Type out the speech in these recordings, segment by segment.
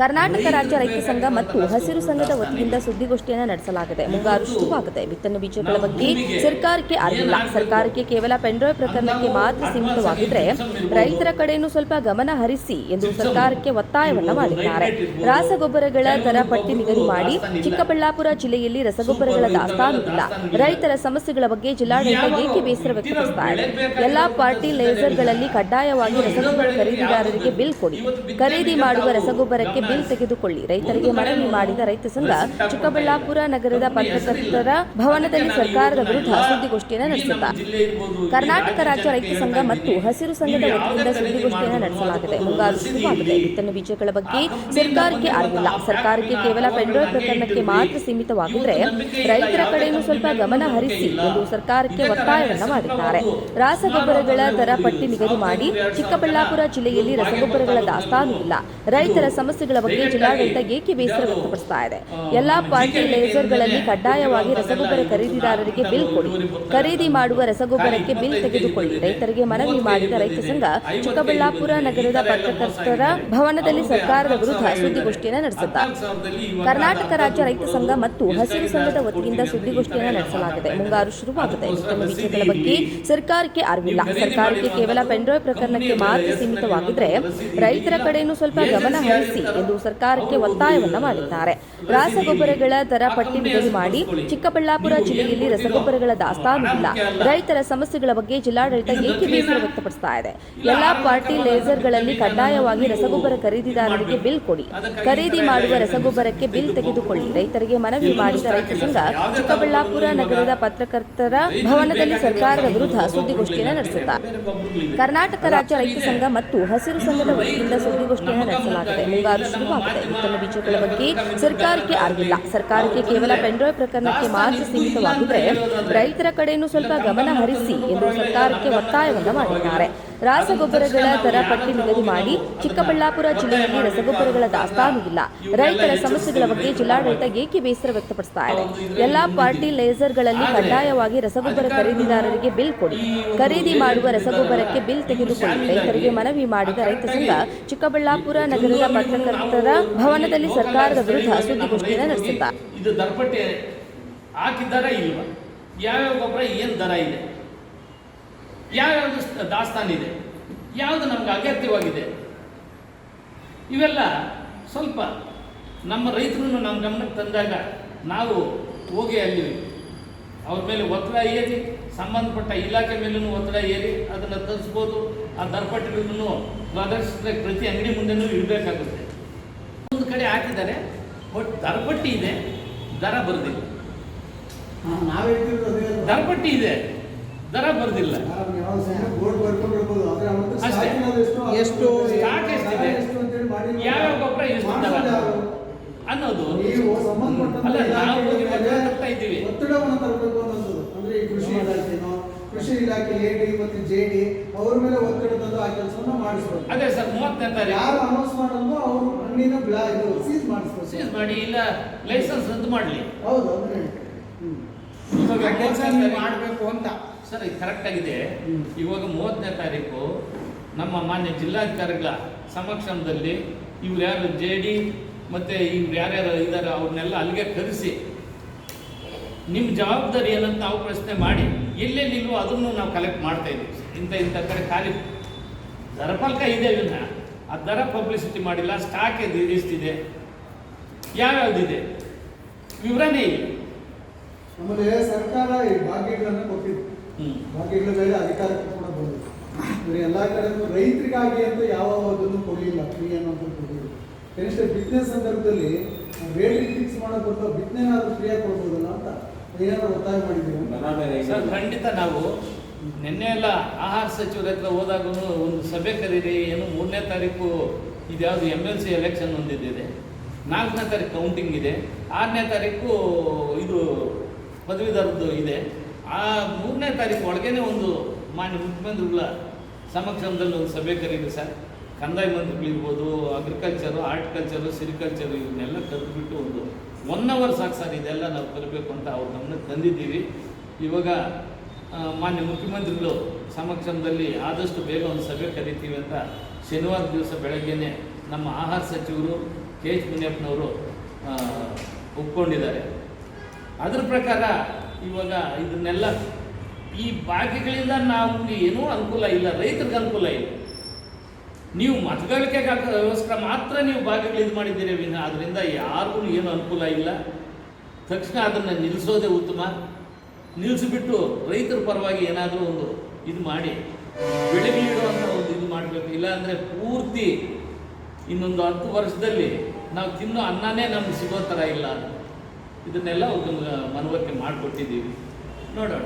ಕರ್ನಾಟಕ ರಾಜ್ಯ ರೈತ ಸಂಘ ಮತ್ತು ಹಸಿರು ಸಂಘದ ವತಿಯಿಂದ ಸುದ್ದಿಗೋಷ್ಠಿಯನ್ನು ನಡೆಸಲಾಗಿದೆ. ಮುಂಗಾರು ಶುರುವಾಗಿದೆ ಬಿತ್ತನೆ ಬೀಜಗಳ ಬಗ್ಗೆ ಸರ್ಕಾರಕ್ಕೆ ಅರಿವಿಲ್ಲ. ಸರ್ಕಾರಕ್ಕೆ ಕೇವಲ ಪೆಂಡ್ರಾಯ್ ಪ್ರಕರಣಕ್ಕೆ ಮಾತ್ರ ಸೀಮಿತವಾಗಿದ್ರೆ ರೈತರ ಕಡೆಯನ್ನು ಸ್ವಲ್ಪ ಗಮನ ಹರಿಸಿ ಎಂದು ಸರ್ಕಾರಕ್ಕೆ ಒತ್ತಾಯವನ್ನು ಮಾಡಿದ್ದಾರೆ. ರಾಸಗೊಬ್ಬರಗಳ ದರ ಪಟ್ಟಿ ನಿಗದಿ ಮಾಡಿ ಚಿಕ್ಕಬಳ್ಳಾಪುರ ಜಿಲ್ಲೆಯಲ್ಲಿ ರಸಗೊಬ್ಬರಗಳ ದಾಸ್ತಾನು ಇಲ್ಲ. ರೈತರ ಸಮಸ್ಯೆಗಳ ಬಗ್ಗೆ ಜಿಲ್ಲಾಡಳಿತ ಏಕೆ ಬೇಸರ ವ್ಯಕ್ತಪಡಿಸ್ತಾ ಇದೆ? ಎಲ್ಲಾ ಪಾರ್ಟಿ ಲೇಸರ್ಗಳಲ್ಲಿ ಕಡ್ಡಾಯವಾಗಿ ರಸಗೊಬ್ಬರ ಖರೀದಿದಾರರಿಗೆ ಬಿಲ್ ಕೊಡಿ. ಖರೀದಿ ಮಾಡುವ ರಸಗೊಬ್ಬರಕ್ಕೆ ಬಿಲ್ ತೆಗೆದುಕೊಳ್ಳಿ. ರೈತರಿಗೆ ಮನವಿ ಮಾಡಿದ ರೈತ ಸಂಘ ಚಿಕ್ಕಬಳ್ಳಾಪುರ ನಗರದ ಪತ್ರಕರ್ತರ ಭವನದಲ್ಲಿ ಸರ್ಕಾರದ ವಿರುದ್ಧ ಸುದ್ದಿಗೋಷ್ಠಿಯನ್ನು ನಡೆಸಿದ ಕರ್ನಾಟಕ ರಾಜ್ಯ ರೈತ ಸಂಘ ಮತ್ತು ಹಸಿರು ಸಂಘದ ವತಿಯಿಂದ ಸುದ್ದಿಗೋಷ್ಠಿಯನ್ನು ನಡೆಸಲಾಗಿದೆ. ಮುಂಗಾರು ಶುರುವಾಗಿದೆ. ಬಿತ್ತನೆ ಬೀಜಗಳ ಬಗ್ಗೆ ಸರ್ಕಾರಕ್ಕೆ ಅರಿವಿಲ್ಲ. ಸರ್ಕಾರಕ್ಕೆ ಕೇವಲ ಪೆಂಡ್ರೋಲ್ ಪ್ರಕರಣಕ್ಕೆ ಮಾತ್ರ ಸೀಮಿತವಾಗಿದ್ರೆ ರೈತರ ಕಡೆಯನ್ನು ಸ್ವಲ್ಪ ಗಮನ ಹರಿಸಿ ಎಂದು ಸರ್ಕಾರಕ್ಕೆ ಒತ್ತಾಯವನ್ನ ಮಾಡಿದ್ದಾರೆ. ರಾಸಗೊಬ್ಬರಗಳ ದರ ಪಟ್ಟಿ ನಿಗದಿ ಮಾಡಿ ಚಿಕ್ಕಬಳ್ಳಾಪುರ ಜಿಲ್ಲೆಯಲ್ಲಿ ರಸಗೊಬ್ಬರಗಳ ದಾಸ್ತಾನು ಇಲ್ಲ. ರೈತರ ಸಮಸ್ಯೆಗಳ ಬಗ್ಗೆ ಜಿಲ್ಲಾಡಳಿತ ಏಕೆ ಬೇಸರ ವ್ಯಕ್ತಪಡಿಸ್ತಾ ಇದೆ? ಎಲ್ಲಾ ಪಾರ್ಟಿ ಲೇಸರ್ಗಳಲ್ಲಿ ಕಡ್ಡಾಯವಾಗಿ ರಸಗೊಬ್ಬರ ಖರೀದಿದಾರರಿಗೆ ಬಿಲ್ ಕೊಡಿ. ಖರೀದಿ ಮಾಡುವ ರಸಗೊಬ್ಬರಕ್ಕೆ ಬಿಲ್ ತೆಗೆದುಕೊಳ್ಳಿ. ರೈತರಿಗೆ ಮನವಿ ಮಾಡಿದ ರೈತ ಸಂಘ ಚಿಕ್ಕಬಳ್ಳಾಪುರ ನಗರದ ಪತ್ರಕರ್ತರ ಭವನದಲ್ಲಿ ಸರ್ಕಾರದ ವಿರುದ್ಧ ಸುದ್ದಿಗೋಷ್ಠಿಯನ್ನು ನಡೆಸಿದ್ದಾರೆ ಕರ್ನಾಟಕ ರಾಜ್ಯ ರೈತ ಸಂಘ ಮತ್ತು ಹಸಿರು ಸಂಘದ ವತಿಯಿಂದ ಸುದ್ದಿಗೋಷ್ಠಿಯನ್ನು ನಡೆಸಲಾಗಿದೆ. ಮುಂಗಾರು ಶುರುವಾಗಿದೆ ಉತ್ತಮ ವಿಷಯಗಳ ಬಗ್ಗೆ ಸರ್ಕಾರಕ್ಕೆ ಅರಿವಿಲ್ಲ ಸರ್ಕಾರಕ್ಕೆ ಕೇವಲ ಪೆಂಡ್ರಾಯ್ ಪ್ರಕರಣಕ್ಕೆ ಮಾತ್ರ ಸೀಮಿತವಾಗಿದ್ರೆ ರೈತರ ಕಡೆಯನ್ನು ಸ್ವಲ್ಪ ಗಮನ ಹರಿಸಿ ಎಂದು ಸರ್ಕಾರಕ್ಕೆ ಒತ್ತಾಯವನ್ನು ಮಾಡಿದ್ದಾರೆ. ರಸಗೊಬ್ಬರಗಳ ದರ ಪಟ್ಟಿ ನಿಗದಿ ಮಾಡಿ ಚಿಕ್ಕಬಳ್ಳಾಪುರ ಜಿಲ್ಲೆಯಲ್ಲಿ ರಸಗೊಬ್ಬರಗಳ ದಾಸ್ತಾನು ಇಲ್ಲ ರೈತರ ಸಮಸ್ಯೆಗಳ ಬಗ್ಗೆ ಜಿಲ್ಲಾಡಳಿತ ಏಕೆ ಬೇಸರ ವ್ಯಕ್ತಪಡಿಸ್ತಾ ಇದೆ? ಎಲ್ಲಾ ಪಾರ್ಟಿ ಲೇಸರ್ಗಳಲ್ಲಿ ಕಡ್ಡಾಯವಾಗಿ ರಸಗೊಬ್ಬರ ಖರೀದಿದಾರರಿಗೆ ಬಿಲ್ ಕೊಡಿ. ಖರೀದಿ ಮಾಡುವ ರಸಗೊಬ್ಬರಕ್ಕೆ ಬಿಲ್ ತೆಗೆದುಕೊಳ್ಳಿ. ರೈತರಿಗೆ ಮನವಿ ಮಾಡಿದ ರೈತ ಸಂಘ ಚಿಕ್ಕಬಳ್ಳಾಪುರ ನಗರದ ಪತ್ರಕರ್ತರ ಭವನದಲ್ಲಿ ಸರ್ಕಾರದ ವಿರುದ್ಧ ಸುದ್ದಿಗೋಷ್ಠಿಯನ್ನು ನಡೆಸುತ್ತಾರೆ ಕರ್ನಾಟಕ ರಾಜ್ಯ ರೈತ ಸಂಘ ಮತ್ತು ಹಸಿರು ಸಂಘದ ವತಿಯಿಂದ ಸುದ್ದಿಗೋಷ್ಠಿಯನ್ನು ನಡೆಸಲಾಗಿದೆ. ಮುಂಗಾರು ಶುರುವಾಗಿದೆ ನೂತನ ಬೀಜಗಳ ಬಗ್ಗೆ ಸರ್ಕಾರಕ್ಕೆ ಅರಿವಿಲ್ಲ. ಸರ್ಕಾರಕ್ಕೆ ಕೇವಲ ಪೆಂಡ್ರಾಯ್ ಪ್ರಕರಣಕ್ಕೆ ಮಾತ್ರ ಸೀಮಿತವಾಗಿದ್ದರೆ ರೈತರ ಕಡೆಯನ್ನು ಸ್ವಲ್ಪ ಗಮನ ಹರಿಸಿ ಎಂದು ಸರ್ಕಾರಕ್ಕೆ ಒತ್ತಾಯವನ್ನು ಮಾಡಿದ್ದಾರೆ. ರಾಸಗೊಬ್ಬರಗಳ ದರ ಪಟ್ಟಿ ನಿಗದಿ ಮಾಡಿ ಚಿಕ್ಕಬಳ್ಳಾಪುರ ಜಿಲ್ಲೆಯಲ್ಲಿ ರಸಗೊಬ್ಬರಗಳ ದಾಸ್ತಾನು ಇಲ್ಲ ರೈತರ ಸಮಸ್ಯೆಗಳ ಬಗ್ಗೆ ಜಿಲ್ಲಾಡಳಿತ ಏಕೆ ಬೇಸರ ವ್ಯಕ್ತಪಡಿಸ್ತಾ ಇದೆ? ಎಲ್ಲಾ ಪಾರ್ಟಿ ಲೇಸರ್ಗಳಲ್ಲಿ ಕಡ್ಡಾಯವಾಗಿ ರಸಗೊಬ್ಬರ ಖರೀದಿದಾರರಿಗೆ ಬಿಲ್ ಕೊಡಿ. ಖರೀದಿ ಮಾಡುವ ರಸಗೊಬ್ಬರಕ್ಕೆ ಬಿಲ್ ತೆಗೆದುಕೊಳ್ಳಿ. ರೈತರಿಗೆ ಮನವಿ ಮಾಡಿದ ರೈತ ಸಂಘ ಚಿಕ್ಕಬಳ್ಳಾಪುರ ನಗರದ ಪತ್ರಕರ್ತರ ಭವನದಲ್ಲಿ ಸರ್ಕಾರದ ವಿರುದ್ಧ ಸುದ್ದಿಗೋಷ್ಠಿಯನ್ನು ನಡೆಸಿದ್ದಾರೆ ಯಾವ್ಯಾವ ಗೊಬ್ಬರ, ಏನು ದರ ಇದೆ? ಯಾವ್ಯಾವುದು ದಾಸ್ತಾನಿದೆ ದಾಸ್ತಾನು ಇದೆ? ಯಾವುದು ನಮ್ಗೆ ಅಗತ್ಯವಾಗಿದೆ? ಇವೆಲ್ಲ ಸ್ವಲ್ಪ ನಮ್ಮ ರೈತರನ್ನು ನಮ್ಮ ಗಮನಕ್ಕೆ ತಂದಾಗ ನಾವು ಹೋಗಿ ಅಲ್ಲಿ ಅವ್ರ ಮೇಲೆ ಒತ್ತಡ ಏರಿ ಸಂಬಂಧಪಟ್ಟ ಇಲಾಖೆ ಮೇಲೂ ಒತ್ತಡ ಏರಿ ಅದನ್ನು ತರಿಸ್ಬೋದು. ಆ ದರ್ಪಟ್ಟಿಗಳನ್ನು ಪ್ರದರ್ಶಿಸಿದ್ರೆ ಪ್ರತಿ ಅಂಗಡಿ ಮುಂದೆನೂ ಇಡಬೇಕಾಗುತ್ತೆ. ಒಂದು ಕಡೆ ಹಾಕಿದ್ದಾರೆ ಬಟ್ ದರಪಟ್ಟಿ ಇದೆ ದರ ಬರೆದಿಲ್ಲ. ದರಪಟ್ಟಿ ಇದೆ. ದರ ಬರೆದಿಲ್ಲ ಅಷ್ಟೇ. ಎಷ್ಟು? ಸ್ಟಾಕ್ ಎಷ್ಟಿದೆ? ಎಷ್ಟು ಅಂತೇಳಿ ಮಾಡಿಲ್ಲ. ಯಾವ್ಯಾವ ಗೊಬ್ಬರ ಎಷ್ಟು ಯಾರು? ಅನ್ನೋದು ಅಲ್ಲ ನಾವು ಒತ್ತಡ ತರ್ತಾ ಇದ್ದೀವಿ ಒತ್ತಡವನ್ನು ತರಬೇಕು ಅನ್ನೋದು ಅಂದ್ರೆ ಈ ಕೃಷಿ ಇಲಾಖೆನೋ ಕೃಷಿ ಇಲಾಖೆ ಎಡಿ ಮತ್ತು ಜೆ ಡಿ ಅವ್ರ ಮೇಲೆ ಒತ್ತಡ ತಂದು ಆ ಕೆಲಸವನ್ನ ಮಾಡಿಸ್ಬೇಕು ಅದೇ ಸರ್ ಮೂವತ್ತನೇ ತಾರೀಕು ಯಾರು ಅನೌನ್ಸ್ ಮಾಡೋದು ಅವರು ಹಣ್ಣಿನ ಬ್ಲಾ ಇದು ಸೀಸ್ ಮಾಡಿಸ್ಬೇಕು ಸೀಸ್ ಮಾಡಿ ಇಲ್ಲ ಲೈಸೆನ್ಸ್ ರದ್ದು ಮಾಡಲಿ ಹೌದು ಅದನ್ನ. ಇವಾಗ ಕೆಲಸ ಮಾಡಬೇಕು ಅಂತ ಸರ್ ಇದು ಕರೆಕ್ಟ್ ಆಗಿದೆ. ಇವಾಗ ಮೂವತ್ತನೇ ತಾರೀಕು ನಮ್ಮ ಮಾನ್ಯ ಜಿಲ್ಲಾಧಿಕಾರಿಗಳ ಸಮಕ್ಷಮದಲ್ಲಿ ಇವ್ರು ಯಾರು ಜೆ ಡಿ ಮತ್ತು ಇವ್ರು ಯಾರ್ಯಾರು ಇದ್ದಾರೆ ಅವ್ರನ್ನೆಲ್ಲ ಅಲ್ಲಿಗೆ ಕರೆಸಿ. ನಿಮ್ಮ ಜವಾಬ್ದಾರಿ ಏನಂತ ನಾವು ಪ್ರಶ್ನೆ ಮಾಡಿ ಎಲ್ಲೆಲ್ಲಿಲ್ವೋ ಅದನ್ನು ನಾವು ಕಲೆಕ್ಟ್ ಮಾಡ್ತಾ ಇದ್ದೀವಿ ಇಂಥ ಇಂಥ ಕಡೆ ಖಾಲಿ. ದರಪಲ್ಕ ಇದೆ ಇದನ್ನ ಆ ದರ ಪಬ್ಲಿಸಿಟಿ ಮಾಡಿಲ್ಲ ಸ್ಟಾಕ್ ಎಷ್ಟಿದೆ ಯಾವ್ಯಾವ್ದಿದೆ ವಿವರಣೆ ಇಲ್ಲ. ಆಮೇಲೆ ಸರ್ಕಾರ ಈ ಭಾಗ್ಯಗಳನ್ನು ಕೊಟ್ಟಿದೆ. ಭಾಗ್ಯಗಳ ಮೇಲೆ ಅಧಿಕಾರಕ್ಕೆ ಕೂಡ ಬಂದಿದೆ. ಎಲ್ಲ ಕಡೆನೂ ರೈತರಿಗಾಗಿ ಅಂತ ಯಾವ ಅದನ್ನು ಕೊಡಲಿಲ್ಲ ಫ್ರೀ ಅನ್ನೋದು ಕೊಡಲಿಲ್ಲ. ಕನಿಷ್ಠ ಬಿಸ್ನೆಸ್ ಸಂದರ್ಭದಲ್ಲಿ ರೇಟ್ ಫಿಕ್ಸ್ ಮಾಡೋದು ಬಿತ್ತನೆ ಬಿತ್ತನೆನಾದ್ರೂ ಫ್ರೀಯಾಗಿ ಕೊಡ್ಬೋದಲ್ಲ ಅಂತ ಏನಾದ್ರು ಒತ್ತಾಯ ಮಾಡಿದ್ದೀವಿ ಖಂಡಿತ ನಾವು ನಿನ್ನೆ ಎಲ್ಲ ಆಹಾರ ಸಚಿವರ ಹತ್ರ ಹೋದಾಗ ಒಂದು ಸಭೆ ಕರೀರಿ, ಏನು ಮೂರನೇ ತಾರೀಕು ಇದ್ಯಾವುದು ಎಂ ಎಲ್ ಸಿ ಎಲೆಕ್ಷನ್ ಹೊಂದಿದ್ದಿದೆ ನಾಲ್ಕನೇ ತಾರೀಕು ಕೌಂಟಿಂಗ್ ಇದೆ. ಆರನೇ ತಾರೀಕು ಇದು ಪದವೀಧರದ್ದು ಇದೆ. ಆ ಮೂರನೇ ತಾರೀಕು ಒಳಗೇನೆ ಒಂದು ಮಾನ್ಯ ಮುಖ್ಯಮಂತ್ರಿಗಳ ಸಮಕ್ಷಮದಲ್ಲಿ ಒಂದು ಸಭೆ ಕರೀರಿ ಸರ್. ಕಂದಾಯ ಮಂತ್ರಿಗಳಿರ್ಬೋದು ಅಗ್ರಿಕಲ್ಚರು ಆರ್ಟಿಕಲ್ಚರು ಸಿರಿಕಲ್ಚರು ಇವನ್ನೆಲ್ಲ ಕರೆದುಬಿಟ್ಟು ಒಂದು ಒನ್ ಅವರ್ ಸಾಕು ಸರ್ ಇದೆಲ್ಲ ನಾವು ತರಬೇಕು ಅಂತ ಅವ್ರ ಗಮನಕ್ಕೆ ತಂದಿದ್ದೀವಿ. ಇವಾಗ ಮಾನ್ಯ ಮುಖ್ಯಮಂತ್ರಿಗಳು ಸಮಕ್ಷಮದಲ್ಲಿ ಆದಷ್ಟು ಬೇಗ ಒಂದು ಸಭೆ ಕರಿತೀವಿ ಅಂತ ಶನಿವಾರ ದಿವಸ ಬೆಳಗ್ಗೆನೆ ನಮ್ಮ ಆಹಾರ ಸಚಿವರು ಕೆ ಎಚ್ ಮುನಿಯಪ್ಪನವರು ಒಪ್ಕೊಂಡಿದ್ದಾರೆ. ಅದ್ರ ಪ್ರಕಾರ ಇವಾಗ ಇದನ್ನೆಲ್ಲ ಈ ಬಾಕಿಗಳಿಂದ ನಮಗೆ ಏನೂ ಅನುಕೂಲ ಇಲ್ಲ, ರೈತರಿಗೆ ಅನುಕೂಲ ಇಲ್ಲ. ನೀವು ಮತಗಳಿಕೆಗೋಸ್ಕರ ಮಾತ್ರ ನೀವು ಭಾಗಗಳು ಇದು ಮಾಡಿದ್ದೀರಿ ವಿನ ಅದರಿಂದ ಯಾರಿಗೂ ಏನು ಅನುಕೂಲ ಇಲ್ಲ. ತಕ್ಷಣ ಅದನ್ನು ನಿಲ್ಲಿಸೋದೇ ಉತ್ತಮ. ನಿಲ್ಲಿಸಿಬಿಟ್ಟು ರೈತರ ಪರವಾಗಿ ಏನಾದರೂ ಒಂದು ಇದು ಮಾಡಿ ಬೆಳೆಗಳಿಡುವಂಥ ಒಂದು ಇದು ಮಾಡಬೇಕು. ಇಲ್ಲಾಂದರೆ ಪೂರ್ತಿ ಇನ್ನೊಂದು ಹತ್ತು ವರ್ಷದಲ್ಲಿ ನಾವು ತಿನ್ನೋ ಅನ್ನನೇ ನಮ್ಗೆ ಸಿಗೋ ಥರ ಇಲ್ಲ ಇದನ್ನೆಲ್ಲ ಒಂದು ಮನವರಿಕೆ ಮಾಡಿಕೊಟ್ಟಿದ್ದೀವಿ. ನೋಡೋಣ.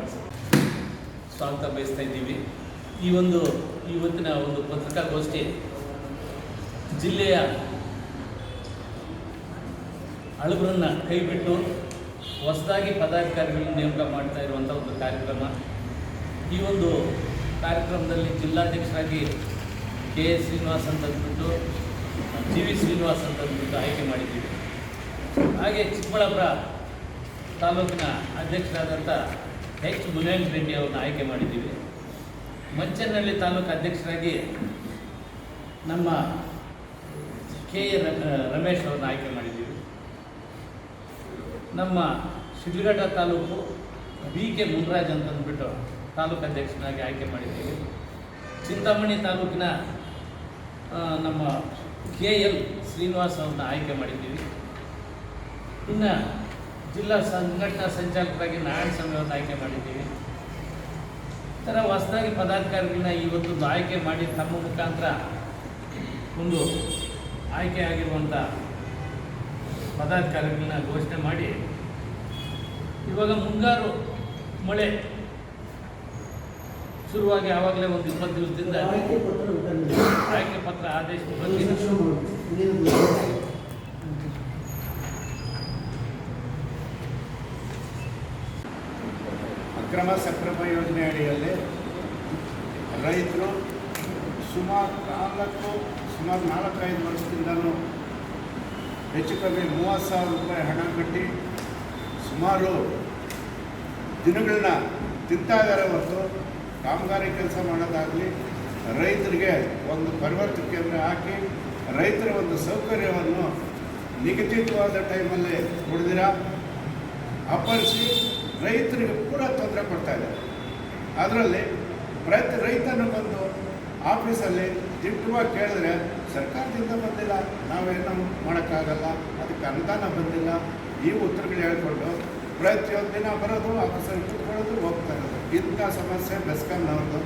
ಸ್ವಾಗತ ಬಯಸ್ತಾ ಇದ್ದೀವಿ. ಈ ಒಂದು ಇವತ್ತಿನ ಒಂದು ಪತ್ರಿಕಾಗೋಷ್ಠಿ ಜಿಲ್ಲೆಯ ಅಳುಬರನ್ನ ಕೈಬಿಟ್ಟು ಹೊಸದಾಗಿ ಪದಾಧಿಕಾರಿಗಳನ್ನು ನೇಮಕ ಮಾಡ್ತಾ ಇರುವಂಥ ಒಂದು ಕಾರ್ಯಕ್ರಮ. ಈ ಒಂದು ಕಾರ್ಯಕ್ರಮದಲ್ಲಿ ಜಿಲ್ಲಾಧ್ಯಕ್ಷರಾಗಿ ಕೆ ಎಸ್ ಶ್ರೀನಿವಾಸ್ ಅಂತಂದ್ಬಿಟ್ಟು ಜಿ ವಿ ಶ್ರೀನಿವಾಸ್ ಅಂತಂದ್ಬಿಟ್ಟು ಆಯ್ಕೆ ಮಾಡಿದ್ದೀವಿ. ಹಾಗೆ ಚಿಕ್ಕಬಳ್ಳಾಪುರ ತಾಲೂಕಿನ ಅಧ್ಯಕ್ಷರಾದಂಥ ಎಚ್ ಮುನೇಶ್ ರೆಡ್ಡಿ ಅವ್ರನ್ನ ಆಯ್ಕೆ ಮಾಡಿದ್ದೀವಿ. ಮಂಚನಹಳ್ಳಿ ತಾಲೂಕು ಅಧ್ಯಕ್ಷರಾಗಿ ನಮ್ಮ ಕೆ ಎ ರಮೇಶ್ ಅವ್ರನ್ನ ಆಯ್ಕೆ ಮಾಡಿದ್ದೀವಿ. ನಮ್ಮ ಶಿಡ್ಲಘಟ್ಟ ತಾಲೂಕು ಬಿ ಕೆ ಮುನ್ರಾಜ್ ಅಂತಂದ್ಬಿಟ್ಟು ತಾಲೂಕು ಅಧ್ಯಕ್ಷನಾಗಿ ಆಯ್ಕೆ ಮಾಡಿದ್ದೀವಿ. ಚಿಂತಾಮಣಿ ತಾಲೂಕಿನ ನಮ್ಮ ಕೆ ಎಲ್ ಶ್ರೀನಿವಾಸ್ ಅವ್ರನ್ನ ಆಯ್ಕೆ ಮಾಡಿದ್ದೀವಿ. ಇನ್ನು ಜಿಲ್ಲಾ ಸಂಘಟನಾ ಸಂಚಾಲಕರಾಗಿ ನಾರಾಯಣ ಸ್ವಾಮಿ ಅವರನ್ನು ಆಯ್ಕೆ ಮಾಡಿದ್ದೀವಿ. ಥರ ಹೊಸದಾಗಿ ಪದಾಧಿಕಾರಿಗಳನ್ನ ಇವತ್ತು ಆಯ್ಕೆ ಮಾಡಿ ತಮ್ಮ ಮುಖಾಂತರ ಒಂದು ಆಯ್ಕೆ ಆಗಿರುವಂಥ ಪದಾಧಿಕಾರಿಗಳನ್ನ ಘೋಷಣೆ ಮಾಡಿ ಇವಾಗ ಮುಂಗಾರು ಮಳೆ ಶುರುವಾಗಿ ಆವಾಗಲೇ ಒಂದು ಇಪ್ಪತ್ತು ದಿವಸದಿಂದ ಆಯ್ಕೆ ಪತ್ರ ವಿತರಣೆ ಆಯ್ಕೆ ಪತ್ರ ಆದೇಶ ಬಂದಿದೆ ನಿಮಿಷ ಮಾಡಿ. ಇನ್ನೇನು? ಅಕ್ರಮ ಸಕ್ರಮ ಯೋಜನೆ ಅಡಿಯಲ್ಲಿ ರೈತರು ಸುಮಾರು ನಾಲ್ಕು, ಸುಮಾರು ನಾಲ್ಕೈದು ವರ್ಷದಿಂದಲೂ ಹೆಚ್ಚು ಕಮ್ಮಿ ಮೂವತ್ತು ಸಾವಿರ ರೂಪಾಯಿ ಹಣ ಕಟ್ಟಿ ಸುಮಾರು ದಿನಗಳನ್ನ ತಿಂತಾ ಇದ್ದಾರೆ ಹೊರತು ಕಾಮಗಾರಿ ಕೆಲಸ ಮಾಡೋದಾಗಲಿ ರೈತರಿಗೆ ಒಂದು ಪರಿವರ್ತನೆ ಕೇಂದ್ರ ಹಾಕಿ ರೈತರ ಒಂದು ಸೌಕರ್ಯವನ್ನು ನಿಗದಿತವಾದ ಟೈಮಲ್ಲಿ ಕೊಡ್ದಿರಾ ಅಪರಿಸಿ ರೈತರಿಗೆ ಕೂಡ ತೊಂದರೆ ಕೊಡ್ತಾ ಇದೆ. ಅದರಲ್ಲಿ ಪ್ರತಿ ರೈತನು ಬಂದು ಆಫೀಸಲ್ಲಿ ದಿಟ್ಟವಾಗಿ ಕೇಳಿದ್ರೆ, ಸರ್ಕಾರದಿಂದ ಬಂದಿಲ್ಲ, ನಾವೇನು ಮಾಡೋಕ್ಕಾಗಲ್ಲ, ಅದಕ್ಕೆ ಅನುದಾನ ಬಂದಿಲ್ಲ, ಈ ಉತ್ತರಗಳು ಹೇಳ್ಕೊಂಡು ಪ್ರತಿಯೊಂದು ದಿನ ಬರೋದು ಆಫೀಸಲ್ಲಿ ಕೂತ್ಕೊಳ್ಳೋದು, ಹೋಗ್ತಾ ಇರೋದು. ಇಂಥ ಸಮಸ್ಯೆ ಬೆಸ್ಕಾಂನವ್ರದ್ದು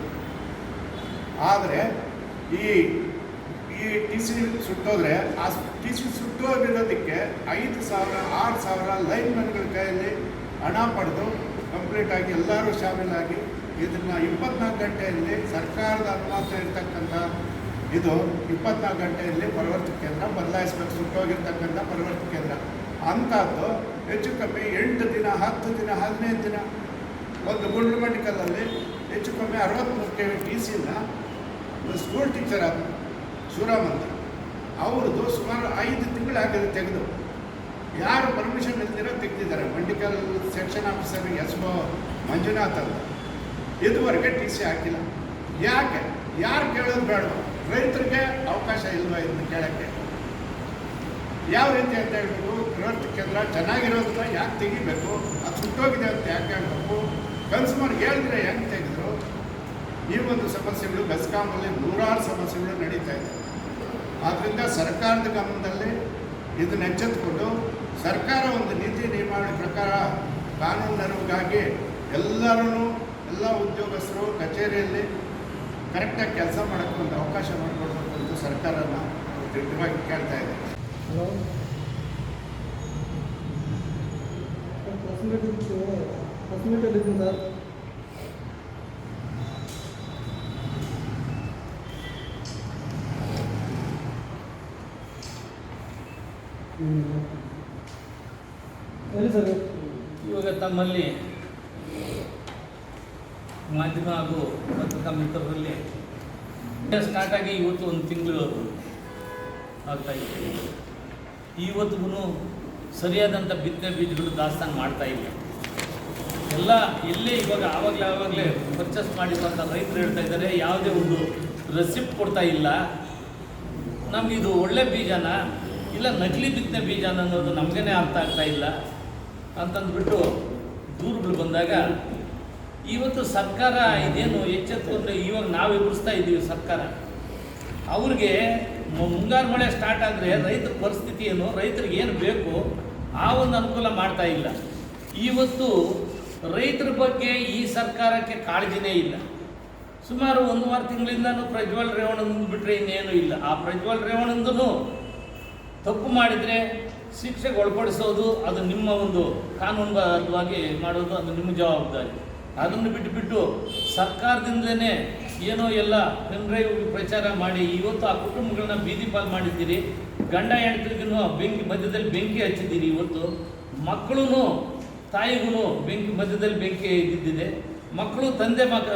ಆದರೆ ಈ ಈ ಟಿ ಸಿ ಸುಟ್ಟೋದ್ರೆ, ಆ ಟಿ ಸಿ ಸುಟ್ಟೋಗಿರೋದಕ್ಕೆ ಐದು ಸಾವಿರ, ಆರು ಸಾವಿರ ಲೈನ್ಮನ್ಗಳ ಕೈಯಲ್ಲಿ ಹಣ ಪಡೆದು ಕಂಪ್ಲೀಟಾಗಿ ಎಲ್ಲರೂ ಶಾಮೀಲಾಗಿ ಇದನ್ನು ಇಪ್ಪತ್ನಾಲ್ಕು ಗಂಟೆಯಲ್ಲಿ ಸರ್ಕಾರದ ಅನುಮತ ಇರ್ತಕ್ಕಂಥ ಇದು ಇಪ್ಪತ್ನಾಲ್ಕು ಗಂಟೆಯಲ್ಲಿ ಪರಿವರ್ತಕ ಕೇಂದ್ರ, ಬದಲಾಯಿಸ್ಬೇಕು, ಸುಟ್ಟೋಗಿರ್ತಕ್ಕಂಥ ಪರಿವರ್ತಕ ಕೇಂದ್ರ. ಅಂಥದ್ದು ಹೆಚ್ಚು ಕಮ್ಮಿ ಎಂಟು ದಿನ, ಹತ್ತು ದಿನ, ಹದಿನೈದು ದಿನ. ಒಂದು ಗುಂಡ್ಲು ಮೆಡಿಕಲಲ್ಲಿ ಹೆಚ್ಚು ಕಮ್ಮಿ ಅರವತ್ತ್ಮೂರು ಕೆ ಟಿ ಸಿನ ಸ್ಕೂಲ್ ಟೀಚರ್ ಆದ ಶಿವರಾಮ್ ಅಂತ ಅವ್ರದ್ದು ಸುಮಾರು ಐದು ತಿಂಗಳಾಗಿದೆ ತೆಗೆದು. ಯಾರು ಪರ್ಮಿಷನ್ ಇಲ್ದಿರೋ ತೆಗ್ದಿದ್ದಾರೆ. Mandikal section officer S O Manjunath ಅಂತ ಇದುವರೆಗೆ ಟಿ ಸಿ ಹಾಕಿಲ್ಲ. ಯಾಕೆ? ಯಾರು ಕೇಳೋದು ಬೇಡ. ರೈತರಿಗೆ ಅವಕಾಶ ಇಲ್ವಾ ಇದನ್ನು ಕೇಳೋಕ್ಕೆ? ಯಾವ ರೀತಿ ಅಂತ ಹೇಳ್ಬೇಕು ಗೃಹ ಕೇಂದ್ರ ಚೆನ್ನಾಗಿರೋದನ್ನ ಯಾಕೆ ತೆಗಿಬೇಕು? ಅದು ಸುಟ್ಟೋಗಿದೆ ಅಂತ ಯಾಕೆ ಹೇಳ್ಬೇಕು? ಕನ್ಸ್ಯೂಮರ್ ಹೇಳಿದ್ರೆ ಹೆಂಗೆ ತೆಗೆದ್ರು? ಈ ಒಂದು ಸಮಸ್ಯೆಗಳು ಬೆಸ್ಕಾಮಲ್ಲಿ ನೂರಾರು ಸಮಸ್ಯೆಗಳು ನಡೀತಾ ಇದೆ. ಆದ್ದರಿಂದ ಸರ್ಕಾರದ ಗಮನದಲ್ಲಿ ಇದನ್ನ ಎಚ್ಚೆತ್ತುಕೊಂಡು ಸರ್ಕಾರ ಒಂದು ನೀತಿ ನಿಯಮಾವಳಿ ಪ್ರಕಾರ ಕಾನೂನು ನೆರವಿಗಾಗಿ ಎಲ್ಲರೂ ಎಲ್ಲ ಉದ್ಯೋಗಸ್ಥರು ಕಚೇರಿಯಲ್ಲಿ ಕರೆಕ್ಟಾಗಿ ಕೆಲಸ ಮಾಡೋಕ್ಕೆ ಒಂದು ಅವಕಾಶ ಮಾಡಿಕೊಡ್ಬೇಕು ಅಂತ ಸರ್ಕಾರನ ದೃಢವಾಗಿ ಕೇಳ್ತಾ ಇದೆ. ಹಲೋ? Sir hmm. ಎಲ್ಲಿ ಸರ್ ಇವಾಗ ತಮ್ಮಲ್ಲಿ ಮಾಧ್ಯಮ ಹಾಗೂ ಪತ್ರಿಕಾ ಮಿತ್ರರಲ್ಲಿ ಸ್ಟಾರ್ಟ್ ಆಗಿ ಇವತ್ತು ಒಂದು ತಿಂಗಳು ಆಗ್ತಾ ಇದೆ. ಇವತ್ತಿಗೂ ಸರಿಯಾದಂಥ ಬಿತ್ತನೆ ಬೀಜಗಳು ದಾಸ್ತಾನು ಮಾಡ್ತಾ ಇಲ್ಲ ಎಲ್ಲ ಎಲ್ಲೇ ಇವಾಗ ಆವಾಗಲೇ ಆವಾಗಲೇ ಪರ್ಚೇಸ್ ಮಾಡಿರುವಂಥ ರೈತರು ಹೇಳ್ತಾ ಇದ್ದಾರೆ, ಯಾವುದೇ ಒಂದು ರೆಸಿಪ್ಟ್ ಕೊಡ್ತಾ ಇಲ್ಲ. ನಮ್ಗೆ ಇದು ಒಳ್ಳೆ ಬೀಜನ? ಇಲ್ಲ ನಕಲಿ ಬಿತ್ತನೆ ಬೀಜನ ಅನ್ನೋದು ನಮಗೇನೆ ಅರ್ಥ ಆಗ್ತಾ ಇಲ್ಲ. ಅಂತಂದ್ಬಿಟ್ಟು ದೂರುಗಳು ಬಂದಾಗ ಇವತ್ತು ಸರ್ಕಾರ ಇದೇನು ಎಚ್ಚೆತ್ಕೊಂಡ್ರೆ ಇವಾಗ ನಾವು ಎದುರಿಸ್ತಾ ಇದ್ದೀವಿ ಸರ್ಕಾರ. ಅವ್ರಿಗೆ ಮುಂಗಾರು ಮಳೆ ಸ್ಟಾರ್ಟ್ ಆದರೆ ರೈತರ ಪರಿಸ್ಥಿತಿ ಏನು, ರೈತರಿಗೆ ಏನು ಬೇಕು, ಆ ಒಂದು ಅನುಕೂಲ ಮಾಡ್ತಾ ಇಲ್ಲ. ಇವತ್ತು ರೈತರ ಬಗ್ಗೆ ಈ ಸರ್ಕಾರಕ್ಕೆ ಕಾಳಜಿನೇ ಇಲ್ಲ. ಸುಮಾರು ಒಂದು ವಾರ ತಿಂಗಳಿಂದನೂ ಪ್ರಜ್ವಲ್ ರೇವಣ್ಣ ಬಿಟ್ಟರೆ ಇನ್ನೇನು ಇಲ್ಲ. ಆ ಪ್ರಜ್ವಲ್ ರೇವಣ್ಣಂದೂ ತಪ್ಪು ಮಾಡಿದರೆ ಶಿಕ್ಷೆಗೆ ಒಳಪಡಿಸೋದು ಅದು ನಿಮ್ಮ ಒಂದು ಕಾನೂನುಬದ್ಧವಾಗಿ ಮಾಡೋದು ಅದು ನಿಮ್ಮ ಜವಾಬ್ದಾರಿ. ಅದನ್ನು ಬಿಟ್ಟುಬಿಟ್ಟು ಸರ್ಕಾರದಿಂದಲೇ ಏನೋ ಎಲ್ಲ ಪೆನ್ಡ್ರೈವ್ ಪ್ರಚಾರ ಮಾಡಿ ಇವತ್ತು ಆ ಕುಟುಂಬಗಳನ್ನ ಬೀದಿ ಪಾಲು ಮಾಡಿದ್ದೀರಿ. ಗಂಡ ಹೆಂಡತಿಗೂ ಬೆಂಕಿ ಮಧ್ಯದಲ್ಲಿ ಬೆಂಕಿ ಹಚ್ಚಿದ್ದೀರಿ ಇವತ್ತು. ಮಕ್ಕಳೂ ತಾಯಿಗೂ ಬೆಂಕಿ ಮಧ್ಯದಲ್ಲಿ ಬೆಂಕಿ ಇದ್ದಿದ್ದಿದೆ ಮಕ್ಕಳು ತಂದೆ ಮಕ್ಕ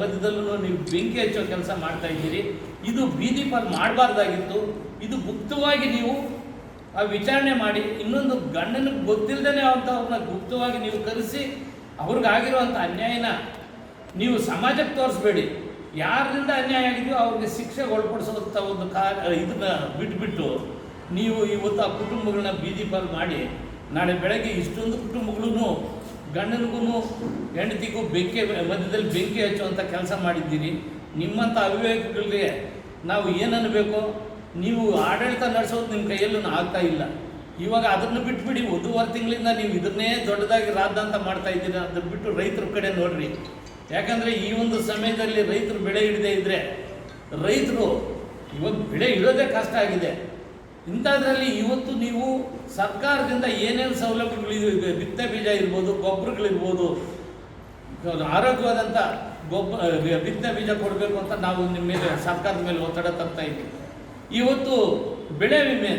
ಮಧ್ಯದಲ್ಲೂ ನೀವು ಬೆಂಕಿ ಹಚ್ಚೋ ಕೆಲಸ ಮಾಡ್ತಾ ಇದ್ದೀರಿ. ಇದು ಬೀದಿ ಪಾಲು ಮಾಡಬಾರ್ದಾಗಿತ್ತು. ಇದು ಗುಪ್ತವಾಗಿ ನೀವು ಆ ವಿಚಾರಣೆ ಮಾಡಿ ಇನ್ನೊಂದು ಗಂಡನಿಗೆ ಗೊತ್ತಿಲ್ಲದೇ ಅಂಥವ್ರನ್ನ ಗುಪ್ತವಾಗಿ ನೀವು ಕರೆಸಿ ಅವ್ರಿಗಾಗಿರುವಂಥ ಅನ್ಯಾಯನ ನೀವು ಸಮಾಜಕ್ಕೆ ತೋರಿಸ್ಬೇಡಿ. ಯಾರಿಂದ ಅನ್ಯಾಯ ಆಗಿದೆಯೋ ಅವ್ರಿಗೆ ಶಿಕ್ಷೆಗೆ ಒಳಪಡಿಸುವಂಥ ಒಂದು ಕಾ, ಇದನ್ನ ಬಿಟ್ಬಿಟ್ಟು ನೀವು ಇವತ್ತು ಆ ಕುಟುಂಬಗಳನ್ನ ಬೀದಿ ಪಾಲು ಮಾಡಿ, ನಾಳೆ ಬೆಳಗ್ಗೆ ಇಷ್ಟೊಂದು ಕುಟುಂಬಗಳೂ ಗಂಡನಿಗೂ ಹೆಂಡತಿಗೂ ಬೆಂಕಿ ಮಧ್ಯದಲ್ಲಿ ಬೆಂಕಿ ಹಚ್ಚುವಂಥ ಕೆಲಸ ಮಾಡಿದ್ದೀರಿ. ನಿಮ್ಮಂಥ ಅವಿವೇಕಗಳಿಗೆ ನಾವು ಏನನ್ನಬೇಕು ನೀವು ಆಡಳಿತ ನಡೆಸೋದು ನಿಮ್ಮ ಕೈಯಲ್ಲೂ ಆಗ್ತಾ ಇಲ್ಲ. ಇವಾಗ ಅದನ್ನು ಬಿಟ್ಬಿಡಿ, ಒಂದೂವರೆ ತಿಂಗಳಿಂದ ನೀವು ಇದನ್ನೇ ದೊಡ್ಡದಾಗಿ ರಾದ್ಧಾಂತ ಮಾಡ್ತಾ ಇದ್ದೀರಾ ಅದನ್ನು ಬಿಟ್ಟು ರೈತರ ಕಡೆ ನೋಡ್ರಿ. ಯಾಕಂದರೆ ಈ ಒಂದು ಸಮಯದಲ್ಲಿ ರೈತರು ಬೆಳೆ ಹಿಡದೇ ಇದ್ದರೆ ರೈತರು ಇವಾಗ ಬೆಳೆ ಇಡೋದೇ ಕಷ್ಟ ಆಗಿದೆ. ಇಂಥದ್ರಲ್ಲಿ ಇವತ್ತು ನೀವು ಸರ್ಕಾರದಿಂದ ಏನೇನು ಸೌಲಭ್ಯಗಳಿದೆ ಬಿತ್ತನೆ ಬೀಜ ಇರ್ಬೋದು, ಗೊಬ್ಬರಗಳಿರ್ಬೋದು ಆರೋಗ್ಯವಾದಂಥ ಗೊಬ್ಬರ ಬಿತ್ತನೆ ಬೀಜ ಕೊಡಬೇಕು ಅಂತ ನಾವು ನಿಮ್ಮ ಮೇಲೆ ಸರ್ಕಾರದ ಮೇಲೆ ಒತ್ತಡ ತರ್ತಾ ಇದ್ದೀವಿ. ಇವತ್ತು ಬೆಳೆ ವಿಮೆ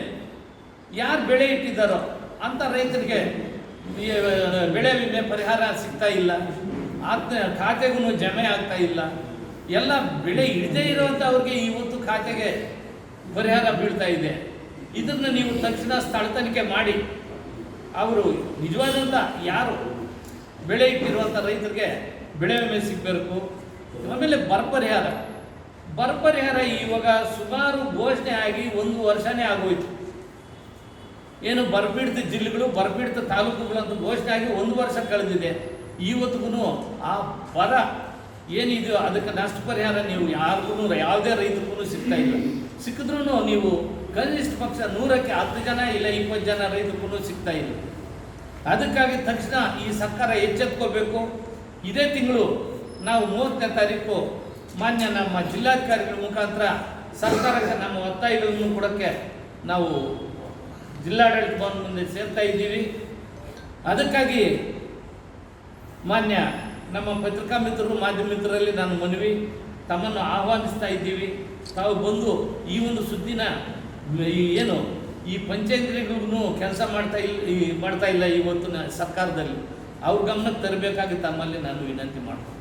ಯಾರು ಬೆಳೆ ಇಟ್ಟಿದ್ದಾರೋ ಅಂಥ ರೈತರಿಗೆ ಬೆಳೆ ವಿಮೆ ಪರಿಹಾರ ಸಿಗ್ತಾ ಇಲ್ಲ. ಆತ್ಮ, ಖಾತೆಗೂ ಜಮೆ ಆಗ್ತಾ ಇಲ್ಲ. ಎಲ್ಲ ಬೆಳೆ ಇಳದೇ ಇರುವಂಥ ಅವ್ರಿಗೆ ಇವತ್ತು ಖಾತೆಗೆ ಪರಿಹಾರ ಬೀಳ್ತಾ ಇದೆ. ಇದನ್ನು ನೀವು ತಕ್ಷಣ ಸ್ಥಳ ತನಿಖೆ ಮಾಡಿ. ಅವರು ನಿಜವಾದಂಥ ಯಾರು ಬೆಳೆ ಇಟ್ಟಿರುವಂಥ ರೈತರಿಗೆ ಬೆಳೆ ವಿಮೆ ಸಿಗಬೇಕು? ಆಮೇಲೆ ಬರ ಪರಿಹಾರ. ಬರ ಪರಿಹಾರ ಇವಾಗ ಸುಮಾರು ಘೋಷಣೆ ಆಗಿ ಒಂದು ವರ್ಷನೇ ಆಗೋಯ್ತು. ಏನು ಬರಪೀಡಿತ ಜಿಲ್ಲೆಗಳು ಬರಪೀಡಿತ ತಾಲೂಕುಗಳಂತ ಘೋಷಣೆ ಆಗಿ ಒಂದು ವರ್ಷ ಕಳೆದಿದೆ. ಇವತ್ತಿಗೂ ಆ ಬರ ಏನಿದೆಯೋ ಅದಕ್ಕೆ ನಷ್ಟ ಪರಿಹಾರ ನೀವು ಯಾರಿಗೂ, ಯಾವುದೇ ರೈತರಿಗೂ ಸಿಗ್ತಾ ಇಲ್ಲ. ಸಿಕ್ಕಿದ್ರೂ ನೀವು ಕನಿಷ್ಠ ಪಕ್ಷ ನೂರಕ್ಕೆ ಹತ್ತು ಜನ ಇಲ್ಲ ಇಪ್ಪತ್ತು ಜನ ರೈತರಿಗೂ ಸಿಗ್ತಾ ಇಲ್ಲ. ಅದಕ್ಕಾಗಿ ತಕ್ಷಣ ಈ ಸರ್ಕಾರ ಎಚ್ಚೆತ್ಕೋಬೇಕು. ಇದೇ ತಿಂಗಳು ನಾವು ಮೂವತ್ತನೇ ತಾರೀಕು ಮಾನ್ಯ ನಮ್ಮ ಜಿಲ್ಲಾಧಿಕಾರಿಗಳ ಮುಖಾಂತರ ಸರ್ಕಾರಕ್ಕೆ ನಮ್ಮ ಒತ್ತಾಯಗಳನ್ನು ಕೊಡೋಕ್ಕೆ ನಾವು ಜಿಲ್ಲಾಡಳಿತ ಭವನ ಮುಂದೆ ಸೇರ್ತಾ ಇದ್ದೀವಿ. ಅದಕ್ಕಾಗಿ ಮಾನ್ಯ ನಮ್ಮ ಪತ್ರಿಕಾ ಮಿತ್ರರು, ಮಾಧ್ಯಮ ಮಿತ್ರರಲ್ಲಿ ನಾನು ಮನವಿ, ತಮ್ಮನ್ನು ಆಹ್ವಾನಿಸ್ತಾ ಇದ್ದೀವಿ. ತಾವು ಬಂದು ಈ ಒಂದು ಸುದ್ದಿನ ಏನು, ಈ ಪಂಚಾಯತ್ರಿಗೂ ಕೆಲಸ ಮಾಡ್ತಾ ಇಲ್ಲ ಮಾಡ್ತಾ ಇಲ್ಲ ಇವತ್ತಿನ ಸರ್ಕಾರದಲ್ಲಿ. ಅವ್ರ ಗಮನಕ್ಕೆ ತರಬೇಕಾಗಿ ತಮ್ಮಲ್ಲಿ ನಾನು ವಿನಂತಿ ಮಾಡ್ತೀನಿ.